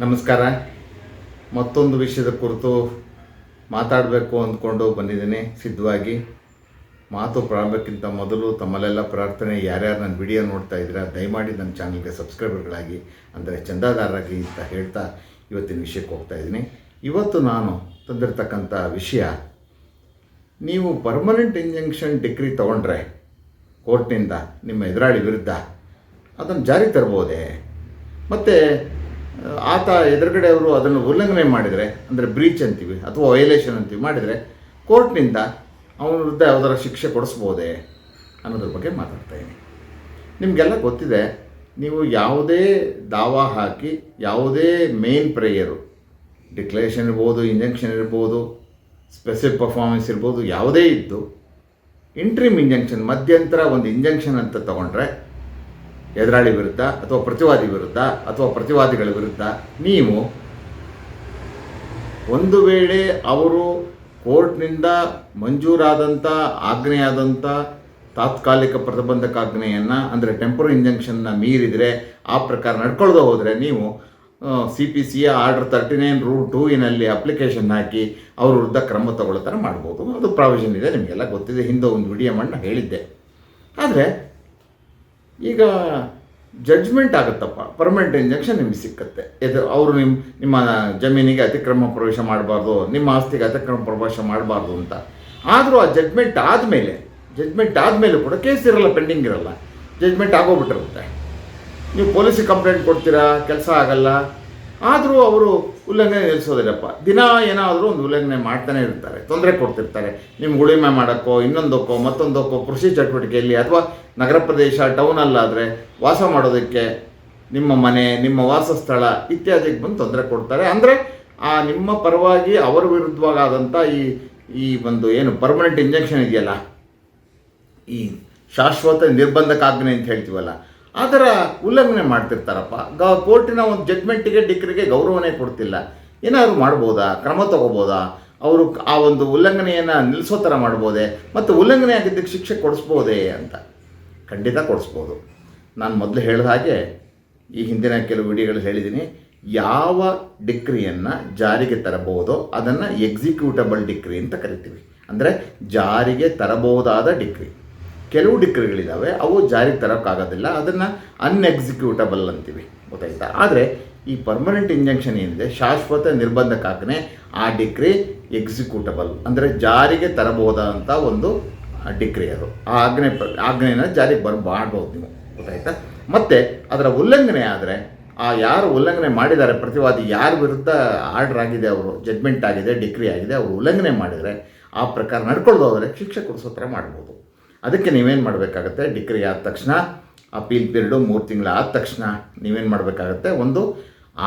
ನಮಸ್ಕಾರ. ಮತ್ತೊಂದು ವಿಷಯದ ಕುರಿತು ಮಾತಾಡಬೇಕು ಅಂದ್ಕೊಂಡು ಬಂದಿದ್ದೀನಿ. ಸಿದ್ಧವಾಗಿ ಮಾತು ಪ್ರಾರಂಭಕ್ಕಿಂತ ಮೊದಲು ತಮ್ಮಲ್ಲೆಲ್ಲ ಪ್ರಾರ್ಥನೆ, ಯಾರ್ಯಾರು ನನ್ನ ವಿಡಿಯೋ ನೋಡ್ತಾ ಇದ್ದೀರಾ, ದಯಮಾಡಿ ನನ್ನ ಚಾನಲ್ಗೆ ಸಬ್ಸ್ಕ್ರೈಬರ್ಗಳಾಗಿ, ಅಂದರೆ ಚಂದಾದಾರರಾಗಿ ಅಂತ ಹೇಳ್ತಾ ಇವತ್ತಿನ ವಿಷಯಕ್ಕೆ ಹೋಗ್ತಾ ಇದ್ದೀನಿ. ಇವತ್ತು ನಾನು ತಂದಿರತಕ್ಕಂಥ ವಿಷಯ, ನೀವು ಪರ್ಮನೆಂಟ್ ಇಂಜಂಕ್ಷನ್ ಡಿಗ್ರಿ ತೊಗೊಂಡ್ರೆ ಕೋರ್ಟ್ನಿಂದ ನಿಮ್ಮ ಎದುರಾಳಿ ವಿರುದ್ಧ ಅದನ್ನು ಜಾರಿ ತರ್ಬೋದೇ ಮತ್ತು ಆತ ಎದುರುಗಡೆ ಅವರು ಅದನ್ನು ಉಲ್ಲಂಘನೆ ಮಾಡಿದರೆ, ಅಂದರೆ ಬ್ರೀಚ್ ಅಂತೀವಿ, ಅಥವಾ ವಯಲೇಷನ್ ಅಂತೀವಿ ಮಾಡಿದರೆ ಕೋರ್ಟ್ನಿಂದ ಅವನ ವಿರುದ್ಧ ಯಾವುದರ ಶಿಕ್ಷೆ ಕೊಡಿಸ್ಬೋದೇ ಅನ್ನೋದ್ರ ಬಗ್ಗೆ ಮಾತಾಡ್ತಾ ಇದ್ದೀನಿ. ನಿಮಗೆಲ್ಲ ಗೊತ್ತಿದೆ, ನೀವು ಯಾವುದೇ ದಾವ ಹಾಕಿ, ಯಾವುದೇ ಮೇನ್ ಪ್ರೇಯರು ಡಿಕ್ಲರೇಷನ್ ಇರ್ಬೋದು ಇಂಜೆಕ್ಷನ್ ಇರ್ಬೋದು ಸ್ಪೆಸಿಫಿಕ್ ಪರ್ಫಾರ್ಮೆನ್ಸ್ ಇರ್ಬೋದು, ಯಾವುದೇ ಇದ್ದು ಇಂಟ್ರಿಮ್ ಇಂಜೆಕ್ಷನ್ ಮಧ್ಯಂತರ ಒಂದು ಇಂಜೆಕ್ಷನ್ ಅಂತ ತಗೊಂಡ್ರೆ ಎದುರಾಳಿ ವಿರುದ್ಧ ಅಥವಾ ಪ್ರತಿವಾದಿ ವಿರುದ್ಧ ಅಥವಾ ಪ್ರತಿವಾದಿಗಳ ವಿರುದ್ಧ ನೀವು ಒಂದು ವೇಳೆ ಅವರು ಕೋರ್ಟ್ನಿಂದ ಮಂಜೂರಾದಂಥ ಆಜ್ಞೆಯಾದಂಥ ತಾತ್ಕಾಲಿಕ ಪ್ರತಿಬಂಧಕಾಜ್ಞೆಯನ್ನು ಅಂದರೆ ಟೆಂಪರರಿ ಇಂಜೆಕ್ಷನ್ನ ಮೀರಿದರೆ ಆ ಪ್ರಕಾರ ನಡ್ಕೊಳ್ದೆ ಹೋದರೆ ನೀವು C P C order thirty nine rule ಟೂವಿನಲ್ಲಿ application ಹಾಕಿ ಅವ್ರ ವಿರುದ್ಧ ಕ್ರಮ ತಗೊಳ್ಳೋ ಥರ ಮಾಡ್ಬೋದು. ಅದು ಪ್ರಾವಿಷನ್ ಇದೆ, ನಿಮಗೆಲ್ಲ ಗೊತ್ತಿದೆ. ಹಿಂದೆ ಒಂದು ವಿಡಿಯೋ ನಾನು ಹೇಳಿದ್ದೆ. ಆದರೆ ಈಗ ಜಡ್ಜ್ಮೆಂಟ್ ಆಗುತ್ತಪ್ಪ. ಪರ್ಮನೆಂಟ್ ಇಂಜೆಕ್ಷನ್ ನಿಮ್ಗೆ ಸಿಕ್ಕತ್ತೆ. ಇದು ಅವರು ನಿಮ್ಮ ನಿಮ್ಮ ಜಮೀನಿಗೆ ಅತಿಕ್ರಮ ಪ್ರವೇಶ ಮಾಡಬಾರ್ದು, ನಿಮ್ಮ ಆಸ್ತಿಗೆ ಅತಿಕ್ರಮ ಪ್ರವೇಶ ಮಾಡಬಾರ್ದು ಅಂತ. ಆದರೂ ಆ ಜಡ್ಜ್ಮೆಂಟ್ ಆದಮೇಲೆ ಜಡ್ಜ್ಮೆಂಟ್ ಆದಮೇಲೆ ಕೂಡ ಕೇಸ್ ಇರಲ್ಲ ಪೆಂಡಿಂಗ್ ಇರಲ್ಲ. ಜಡ್ಜ್ಮೆಂಟ್ ಆಗೋಗ್ಬಿಟ್ಟಿರುತ್ತೆ. ನೀವು ಪೊಲೀಸಿಗೆ ಕಂಪ್ಲೇಂಟ್ ಕೊಡ್ತೀರಾ? ಕೆಲಸ ಆಗಲ್ಲ. ಆದರೂ ಅವರು ಉಲ್ಲಂಘನೆ ನಿಲ್ಲಿಸೋದಿಲ್ಲಪ್ಪ. ದಿನ ಏನಾದರೂ ಒಂದು ಉಲ್ಲಂಘನೆ ಮಾಡ್ತಾನೆ ಇರ್ತಾರೆ, ತೊಂದರೆ ಕೊಡ್ತಿರ್ತಾರೆ. ನಿಮ್ಗೆ ಉಳಿಮೆ ಮಾಡೋಕ್ಕೋ, ಇನ್ನೊಂದಕ್ಕೋ, ಮತ್ತೊಂದಕ್ಕೋ ಕೃಷಿ ಚಟುವಟಿಕೆಯಲ್ಲಿ ಅಥವಾ ನಗರ ಪ್ರದೇಶ ಟೌನಲ್ಲಾದರೆ ವಾಸ ಮಾಡೋದಕ್ಕೆ ನಿಮ್ಮ ಮನೆ, ನಿಮ್ಮ ವಾಸಸ್ಥಳ ಇತ್ಯಾದಿಗೆ ಬಂದು ತೊಂದರೆ ಕೊಡ್ತಾರೆ. ಅಂದರೆ ಆ ನಿಮ್ಮ ಪರವಾಗಿ ಅವರ ವಿರುದ್ಧವಾಗಾದಂಥ ಈ ಈ ಒಂದು ಏನು ಪರ್ಮನೆಂಟ್ ಇಂಜೆಕ್ಷನ್ ಇದೆಯಲ್ಲ? ಈ ಶಾಶ್ವತ ನಿರ್ಬಂಧಕಾಜ್ಞೆ ಅಂತ ಹೇಳ್ತೀವಲ್ಲ ಅದರ ಉಲ್ಲಂಘನೆ ಮಾಡ್ತಿರ್ತಾರಪ್ಪ. ಗ, ಕೋರ್ಟಿನ ಒಂದು ಜಡ್ಮೆಂಟಿಗೆ ಡಿಕ್ರಿಗೆ ಗೌರವನೇ ಕೊಡ್ತಿಲ್ಲ. ಏನಾದರೂ ಮಾಡ್ಬೋದಾ? ಕ್ರಮ ತಗೋಬೋದಾ? ಅವರು ಆ ಒಂದು ಉಲ್ಲಂಘನೆಯನ್ನು ನಿಲ್ಲಿಸೋ ಥರ ಮಾಡ್ಬೋದೇ? ಮತ್ತು ಉಲ್ಲಂಘನೆ ಆಗಿದ್ದಕ್ಕೆ ಶಿಕ್ಷೆ ಕೊಡಿಸ್ಬೋದೇ ಅಂತ. ಖಂಡಿತ ಕೊಡಿಸ್ಬೋದು. ನಾನು ಮೊದಲು ಹೇಳಿದ ಹಾಗೆ ಈ ಹಿಂದಿನ ಕೆಲವು ವಿಡಿಯೋಗಳು ಹೇಳಿದ್ದೀನಿ ಯಾವ ಡಿಕ್ರಿಯನ್ನು ಜಾರಿಗೆ ತರಬಹುದೋ ಅದನ್ನು ಎಕ್ಸಿಕ್ಯೂಟಬಲ್ ಡಿಕ್ರಿ ಅಂತ ಕರಿತೀವಿ. ಅಂದರೆ ಜಾರಿಗೆ ತರಬಹುದಾದ ಡಿಕ್ರಿ ಕೆಲವು ಡಿಕ್ರಿಗಳಿದ್ದಾವೆ ಅವು ಜಾರಿಗೆ ತರೋಕ್ಕಾಗೋದಿಲ್ಲ, ಅದನ್ನು ಅನ್ಎಕ್ಸಿಕ್ಯೂಟಬಲ್ ಅಂತೀವಿ, ಗೊತ್ತಾಯ್ತಾ? ಆದರೆ ಈ ಪರ್ಮನೆಂಟ್ ಇಂಜೆಕ್ಷನ್ ಏನಿದೆ, ಶಾಶ್ವತ ನಿರ್ಬಂಧಕ್ಕಾಗನೇ ಆ ಡಿಕ್ರಿ ಎಕ್ಸಿಕ್ಯೂಟಬಲ್ ಅಂದರೆ ಜಾರಿಗೆ ತರಬಹುದಾದಂಥ ಒಂದು ಡಿಕ್ರಿ ಅದು. ಆ ಆಜ್ಞೆ ಆಜ್ಞೆನ ಜಾರಿಗೆ ಬರ್ ಮಾಡ್ಬೋದು ನೀವು, ಗೊತ್ತಾಯ್ತಾ? ಮತ್ತು ಅದರ ಉಲ್ಲಂಘನೆ ಆದರೆ, ಆ ಯಾರು ಉಲ್ಲಂಘನೆ ಮಾಡಿದ್ದಾರೆ, ಪ್ರತಿವಾದಿ ಯಾರ ವಿರುದ್ಧ ಆರ್ಡರ್ ಆಗಿದೆ, ಅವರು ಜಡ್ಮೆಂಟ್ ಆಗಿದೆ, ಡಿಕ್ರಿ ಆಗಿದೆ, ಅವರು ಉಲ್ಲಂಘನೆ ಮಾಡಿದರೆ ಆ ಪ್ರಕಾರ ನಡ್ಕೊಳ್ದು ಹೋದರೆ ಶಿಕ್ಷೆ ಕೊಡಿಸೋ ಮಾಡ್ಬೋದು. ಅದಕ್ಕೆ ನೀವೇನು ಮಾಡಬೇಕಾಗತ್ತೆ? ಡಿಕ್ರಿ ಆದ ತಕ್ಷಣ, ಅಪೀಲ್ ಪೀರಿಯಡು ಮೂರು ತಿಂಗಳು ಆದ ತಕ್ಷಣ ನೀವೇನು ಮಾಡಬೇಕಾಗತ್ತೆ? ಒಂದು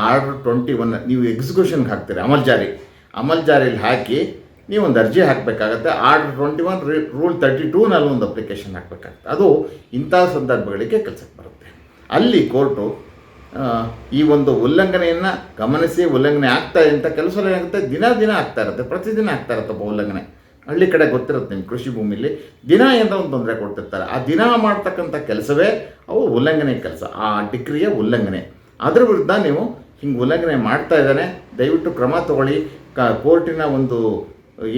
ಆರ್ಡರ್ ಟ್ವೆಂಟಿ ಒನ್ ನೀವು ಎಕ್ಸಿಕ್ಯೂಷನ್ಗೆ ಹಾಕ್ತೀರಿ, ಅಮಲ್ ಜಾರಿ. ಅಮಲ್ ಜಾರಿಲಿ ಹಾಕಿ ನೀವು ಒಂದು ಅರ್ಜಿ ಹಾಕಬೇಕಾಗತ್ತೆ. Order twenty one rule thirty ಟೂನಲ್ಲಿ ಒಂದು ಅಪ್ಲಿಕೇಶನ್ ಹಾಕಬೇಕಾಗತ್ತೆ. ಅದು ಇಂಥ ಸಂದರ್ಭಗಳಿಗೆ ಕೆಲಸಕ್ಕೆ ಬರುತ್ತೆ. ಅಲ್ಲಿ ಕೋರ್ಟು ಈ ಒಂದು ಉಲ್ಲಂಘನೆಯನ್ನು ಗಮನಿಸಿ, ಉಲ್ಲಂಘನೆ ಆಗ್ತಾ ಇದೆ ಅಂತ ಕೆಲಸ ಏನಾಗುತ್ತೆ? ದಿನ ದಿನ ಆಗ್ತಾ ಇರುತ್ತೆ, ಪ್ರತಿದಿನ ಆಗ್ತಾ ಇರುತ್ತಪ್ಪ ಉಲ್ಲಂಘನೆ. ಹಳ್ಳಿ ಕಡೆ ಗೊತ್ತಿರುತ್ತೆ ನಿಮ್ಮ ಕೃಷಿ ಭೂಮಿಲಿ. ದಿನ ಏನೋ ಒಂದು ತೊಂದರೆ ಕೊಡ್ತಿರ್ತಾರೆ. ಆ ದಿನ ಮಾಡ್ತಕ್ಕಂಥ ಕೆಲಸವೇ ಅವು ಉಲ್ಲಂಘನೆ ಕೆಲಸ. ಆ ಡಿಗ್ರಿಯ ಉಲ್ಲಂಘನೆ. ಅದ್ರ ವಿರುದ್ಧ ನೀವು ಹಿಂಗೆ ಉಲ್ಲಂಘನೆ ಮಾಡ್ತಾ ಇದ್ದಾನೆ, ದಯವಿಟ್ಟು ಕ್ರಮ ತಗೊಳ್ಳಿ. ಕ ಕೋರ್ಟಿನ ಒಂದು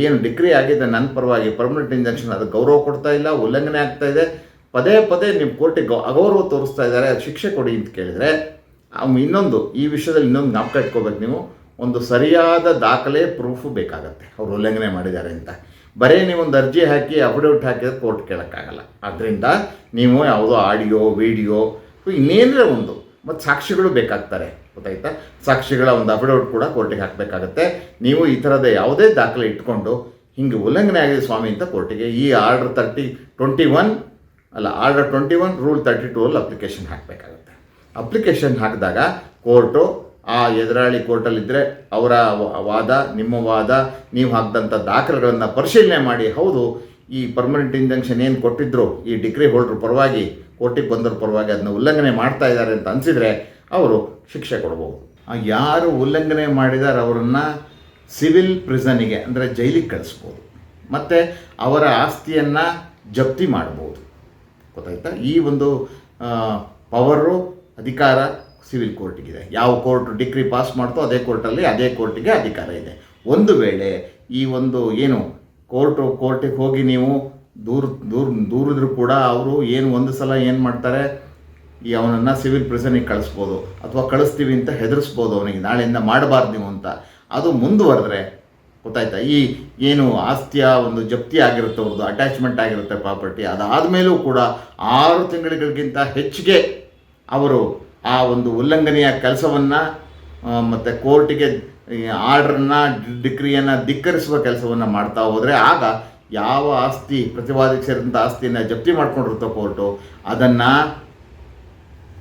ಏನು ಡಿಗ್ರಿ ಆಗಿದೆ ನನ್ನ ಪರವಾಗಿ ಪರ್ಮನೆಂಟ್ ಇಂಜೆಕ್ಷನ್ ಅದು ಗೌರವ ಕೊಡ್ತಾ ಇಲ್ಲ, ಉಲ್ಲಂಘನೆ ಆಗ್ತಾ ಇದೆ. ಪದೇ ಪದೇ ನಿಮ್ಮ ಕೋರ್ಟಿಗೆ ಅಗೌರವ ತೋರಿಸ್ತಾ ಇದ್ದಾರೆ ಅದು ಶಿಕ್ಷೆ ಕೊಡಿ ಅಂತ ಕೇಳಿದರೆ ಇನ್ನೊಂದು, ಈ ವಿಷಯದಲ್ಲಿ ಇನ್ನೊಂದು ಜ್ಞಾಪಕ ಇಟ್ಕೋಬೇಕು ನೀವು. ಒಂದು ಸರಿಯಾದ ದಾಖಲೆ ಪ್ರೂಫು ಬೇಕಾಗತ್ತೆ. ಅವ್ರು ಉಲ್ಲಂಘನೆ ಮಾಡಿದ್ದಾರೆ ಅಂತ. ಬರೀ ಒಂದು ಅರ್ಜಿ ಹಾಕಿ ಅಫಿಡವಿಟ್ ಹಾಕಿದ್ರೆ ಕೋರ್ಟ್ ಕೇಳೋಕ್ಕಾಗಲ್ಲ. ಆದ್ದರಿಂದ ನೀವು ಯಾವುದೋ ಆಡಿಯೋ ವಿಡಿಯೋ ಇನ್ನೇನರ ಒಂದು, ಮತ್ತು ಸಾಕ್ಷಿಗಳು ಬೇಕಾಗ್ತಾರೆ. ಗೊತ್ತಾಯ್ತಾ? ಸಾಕ್ಷಿಗಳ ಒಂದು ಅಫಿಡವಿಟ್ ಕೂಡ ಕೋರ್ಟಿಗೆ ಹಾಕಬೇಕಾಗತ್ತೆ. ನೀವು ಈ ಥರದ ಯಾವುದೇ ದಾಖಲೆ ಇಟ್ಕೊಂಡು ಹಿಂಗೆ ಉಲ್ಲಂಘನೆ ಆಗಿದೆ ಸ್ವಾಮಿ ಅಂತ ಕೋರ್ಟಿಗೆ ಈ ಆರ್ಡರ್ ತರ್ಟಿ ಟ್ವೆಂಟಿ ಒನ್ ಅಲ್ಲ order twenty one rule thirty two ಅಲ್ಲಿ ಅಪ್ಲಿಕೇಶನ್ ಹಾಕಬೇಕಾಗುತ್ತೆ. ಅಪ್ಲಿಕೇಶನ್ ಹಾಕಿದಾಗ ಕೋರ್ಟು ಆ ಎದುರಾಳಿ ಕೋರ್ಟಲ್ಲಿದ್ದರೆ ಅವರ ವಾದ, ನಿಮ್ಮ ವಾದ, ನೀವು ಹಾಕಿದಂಥ ದಾಖಲೆಗಳನ್ನು ಪರಿಶೀಲನೆ ಮಾಡಿ. ಹೌದು, ಈ ಪರ್ಮನೆಂಟ್ ಇಂಜಂಕ್ಷನ್ ಏನು ಕೊಟ್ಟಿದ್ರು, ಈ ಡಿಗ್ರಿ ಹೋಲ್ಡ್ರ್ ಪರವಾಗಿ, ಕೋರ್ಟಿಗೆ ಬಂದ್ರ ಪರವಾಗಿ ಅದನ್ನ ಉಲ್ಲಂಘನೆ ಮಾಡ್ತಾ ಇದ್ದಾರೆ ಅಂತ ಅನಿಸಿದರೆ ಅವರು ಶಿಕ್ಷೆ ಕೊಡ್ಬೋದು. ಯಾರು ಉಲ್ಲಂಘನೆ ಮಾಡಿದಾರೆ ಅವರನ್ನು ಸಿವಿಲ್ ಪ್ರಿಸನಿಗೆ ಅಂದರೆ ಜೈಲಿಗೆ ಕಳಿಸ್ಬೋದು. ಮತ್ತು ಅವರ ಆಸ್ತಿಯನ್ನು ಜಪ್ತಿ ಮಾಡ್ಬೋದು. ಗೊತ್ತಾಯ್ತಾ? ಈ ಒಂದು ಪವರು ಅಧಿಕಾರ ಸಿವಿಲ್ ಕೋರ್ಟಿಗಿದೆ ಯಾವ ಕೋರ್ಟ್ ಡಿಗ್ರಿ ಪಾಸ್ ಮಾಡ್ತೋ ಅದೇ ಕೋರ್ಟಲ್ಲಿ ಅದೇ ಕೋರ್ಟಿಗೆ ಅಧಿಕಾರ ಇದೆ. ಒಂದು ವೇಳೆ ಈ ಒಂದು ಏನು ಕೋರ್ಟು ಕೋರ್ಟಿಗೆ ಹೋಗಿ ನೀವು ದೂರ ದೂರ, ದೂರಿದ್ರು ಕೂಡ ಅವರು ಏನು ಒಂದು ಸಲ ಏನು ಮಾಡ್ತಾರೆ? ಈ ಅವನನ್ನು ಸಿವಿಲ್ ಪ್ರಿಸನಿಗೆ ಕಳಿಸ್ಬೋದು ಅಥವಾ ಕಳಿಸ್ತೀವಿ ಅಂತ ಹೆದರಿಸ್ಬೋದು ಅವನಿಗೆ. ನಾಳೆಯಿಂದ ಮಾಡಬಾರ್ದು ನೀವು ಅಂತ. ಅದು ಮುಂದುವರೆದ್ರೆ ಗೊತ್ತಾಯ್ತಾ? ಈ ಏನು ಆಸ್ತಿಯ ಒಂದು ಜಪ್ತಿ ಆಗಿರುತ್ತೆ, ಅವ್ರದ್ದು ಅಟ್ಯಾಚ್ಮೆಂಟ್ ಆಗಿರುತ್ತೆ ಪ್ರಾಪರ್ಟಿ ಅದಾದಮೇಲೂ ಕೂಡ ಆರು ತಿಂಗಳುಗಳಿಗಿಂತ ಹೆಚ್ಚಿಗೆ ಅವರು ಆ ಒಂದು ಉಲ್ಲಂಘನೆಯ ಕೆಲಸವನ್ನು ಮತ್ತು ಕೋರ್ಟಿಗೆ ಆರ್ಡ್ರನ್ನ ಡಿಕ್ರಿಯನ್ನು ಧಿಕ್ಕರಿಸುವ ಕೆಲಸವನ್ನು ಮಾಡ್ತಾ ಹೋದರೆ ಆಗ ಯಾವ ಆಸ್ತಿ ಪ್ರತಿವಾದಿ ಸೇರಿದಂಥ ಆಸ್ತಿಯನ್ನು ಜಪ್ತಿ ಮಾಡ್ಕೊಂಡಿರುತ್ತೋ ಕೋರ್ಟು, ಅದನ್ನು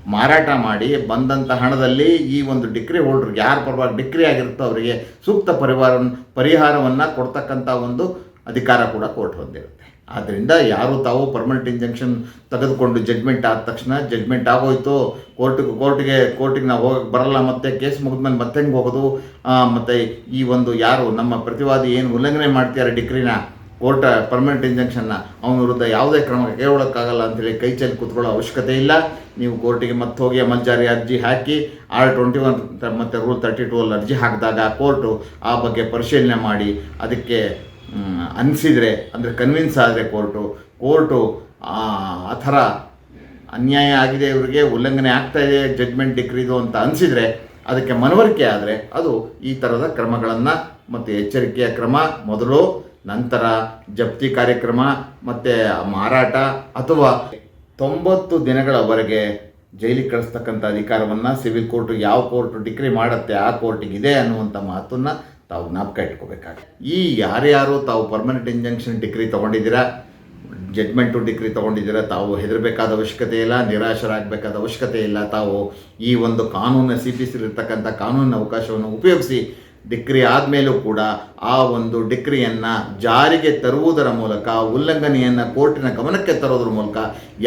ಮಾರಾಟ ಮಾಡಿ ಬಂದಂಥ ಹಣದಲ್ಲಿ ಈ ಒಂದು ಡಿಕ್ರಿ ಹೋಲ್ಡ್ರಿಗೆ ಯಾರ ಪರವಾಗಿ ಡಿಕ್ರಿ ಆಗಿರುತ್ತೋ ಅವರಿಗೆ ಸೂಕ್ತ ಪರಿವಾರ ಪರಿಹಾರವನ್ನು ಕೊಡ್ತಕ್ಕಂಥ ಒಂದು ಅಧಿಕಾರ ಕೂಡ ಕೋರ್ಟ್ ಹೊಂದಿರುತ್ತೆ. ಆದ್ದರಿಂದ ಯಾರು ತಾವು ಪರ್ಮನೆಂಟ್ ಇಂಜೆಕ್ಷನ್ ತೆಗೆದುಕೊಂಡು ಜಡ್ಮೆಂಟ್ ಆದ ತಕ್ಷಣ ಜಡ್ಮೆಂಟ್ ಆಗೋಯ್ತು ಕೋರ್ಟಿಗೆ ಕೋರ್ಟಿಗೆ ಕೋರ್ಟಿಗೆ ನಾವು ಹೋಗಕ್ಕೆ ಬರಲ್ಲ ಮತ್ತೆ ಕೇಸ್ ಮುಗಿದ್ಮೇಲೆ ಮತ್ತೆ ಹೆಂಗೆ ಹೋಗೋದು? ಮತ್ತು ಮತ್ತೆ ಈ ಒಂದು ಯಾರು ನಮ್ಮ ಪ್ರತಿವಾದಿ ಏನು ಉಲ್ಲಂಘನೆ ಮಾಡ್ತಿದ್ದಾರೆ ಡಿಗ್ರಿನ ಕೋರ್ಟ್ ಪರ್ಮನೆಂಟ್ ಇಂಜೆಕ್ಷನ್ನ ಅವನ ವಿರುದ್ಧ ಯಾವುದೇ ಕ್ರಮ ಕೈಗೊಳ್ಳೋಕ್ಕಾಗಲ್ಲ ಅಂತೇಳಿ ಕೈ ಚೆಲ್ಲಿ ಕೂತ್ಕೊಳ್ಳೋ ಅವಶ್ಯಕತೆ ಇಲ್ಲ. ನೀವು ಕೋರ್ಟಿಗೆ ಮತ್ತೆ ಹೋಗಿ ಅಮಲ್ಜಾರಿ ಅರ್ಜಿ ಹಾಕಿ, ಆರ್ ಟ್ವೆಂಟಿ ಒನ್ ಮತ್ತು ರೂಲ್ ತರ್ಟಿ ಟೂ ಅಲ್ಲಿ ಅರ್ಜಿ ಹಾಕಿದಾಗ ಕೋರ್ಟು ಆ ಬಗ್ಗೆ ಪರಿಶೀಲನೆ ಮಾಡಿ, ಅದಕ್ಕೆ ಅನಿಸಿದರೆ, ಅಂದರೆ ಕನ್ವಿನ್ಸ್ ಆದರೆ ಕೋರ್ಟು ಕೋರ್ಟು ಆ ಥರ ಅನ್ಯಾಯ ಆಗಿದೆ ಇವರಿಗೆ, ಉಲ್ಲಂಘನೆ ಆಗ್ತಾ ಇದೆ ಜಡ್ಮೆಂಟ್ ಡಿಗ್ರಿದು ಅಂತ ಅನಿಸಿದರೆ ಅದಕ್ಕೆ ಮನವರಿಕೆ ಆದರೆ ಅದು ಈ ಥರದ ಕ್ರಮಗಳನ್ನು ಮತ್ತು ಎಚ್ಚರಿಕೆಯ ಕ್ರಮ, ಮೊದಲು ನಂತರ ಜಪ್ತಿ ಕಾರ್ಯಕ್ರಮ, ಮತ್ತು ಮಾರಾಟ ಅಥವಾ ತೊಂಬತ್ತು ದಿನಗಳವರೆಗೆ ಜೈಲಿಗೆ ಕಳಿಸ್ತಕ್ಕಂಥ ಅಧಿಕಾರವನ್ನು ಸಿವಿಲ್ ಕೋರ್ಟು ಯಾವ ಕೋರ್ಟು ಡಿಕ್ರಿ ಮಾಡುತ್ತೆ, ಆ ಕೋರ್ಟಿಗಿದೆ ಅನ್ನುವಂಥ ಮಾತನ್ನು ತಾವು ಜ್ಞಾಪಕ ಇಟ್ಕೋಬೇಕಾಗುತ್ತೆ. ಈ ಯಾರ್ಯಾರು ತಾವು ಪರ್ಮನೆಂಟ್ ಇಂಜಂಕ್ಷನ್ ಡಿಗ್ರಿ ತೊಗೊಂಡಿದ್ದೀರಾ ಜಡ್ಮೆಂಟು ಡಿಗ್ರಿ ತೊಗೊಂಡಿದ್ದೀರಾ, ತಾವು ಹೆದರಬೇಕಾದ ಅವಶ್ಯಕತೆ ಇಲ್ಲ, ನಿರಾಶರಾಗಬೇಕಾದ ಅವಶ್ಯಕತೆ ಇಲ್ಲ, ತಾವು ಈ ಒಂದು ಕಾನೂನ ಸಿ ಪಿ ಸಿಲಿರ್ತಕ್ಕಂಥ ಕಾನೂನಿನ ಅವಕಾಶವನ್ನು ಉಪಯೋಗಿಸಿ ಡಿಗ್ರಿ ಆದಮೇಲೂ ಕೂಡ ಆ ಒಂದು ಡಿಗ್ರಿಯನ್ನು ಜಾರಿಗೆ ತರುವುದರ ಮೂಲಕ, ಉಲ್ಲಂಘನೆಯನ್ನು ಕೋರ್ಟಿನ ಗಮನಕ್ಕೆ ತರೋದ್ರ ಮೂಲಕ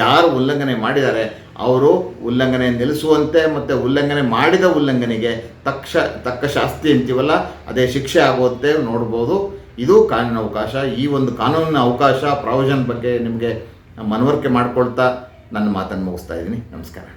ಯಾರು ಉಲ್ಲಂಘನೆ ಮಾಡಿದ್ದಾರೆ ಅವರು ಉಲ್ಲಂಘನೆ ನಿಲ್ಲಿಸುವಂತೆ ಮತ್ತು ಉಲ್ಲಂಘನೆ ಮಾಡಿದ ಉಲ್ಲಂಘನೆಗೆ ತಕ್ಷ ತಕ್ಕ ಶಾಸ್ತಿ ಅಂತೀವಲ್ಲ, ಅದೇ ಶಿಕ್ಷೆ ಆಗುವಂತೆ ನೋಡ್ಬೋದು. ಇದು ಕಾನೂನಿನ ಅವಕಾಶ. ಈ ಒಂದು ಕಾನೂನಿನ ಅವಕಾಶ ಪ್ರಾವಿಷನ್ ಬಗ್ಗೆ ನಿಮಗೆ ಮನವರಿಕೆ ಮಾಡಿಕೊಳ್ತಾ ನನ್ನ ಮಾತನ್ನು ಮುಗಿಸ್ತಾ ಇದ್ದೀನಿ. ನಮಸ್ಕಾರ.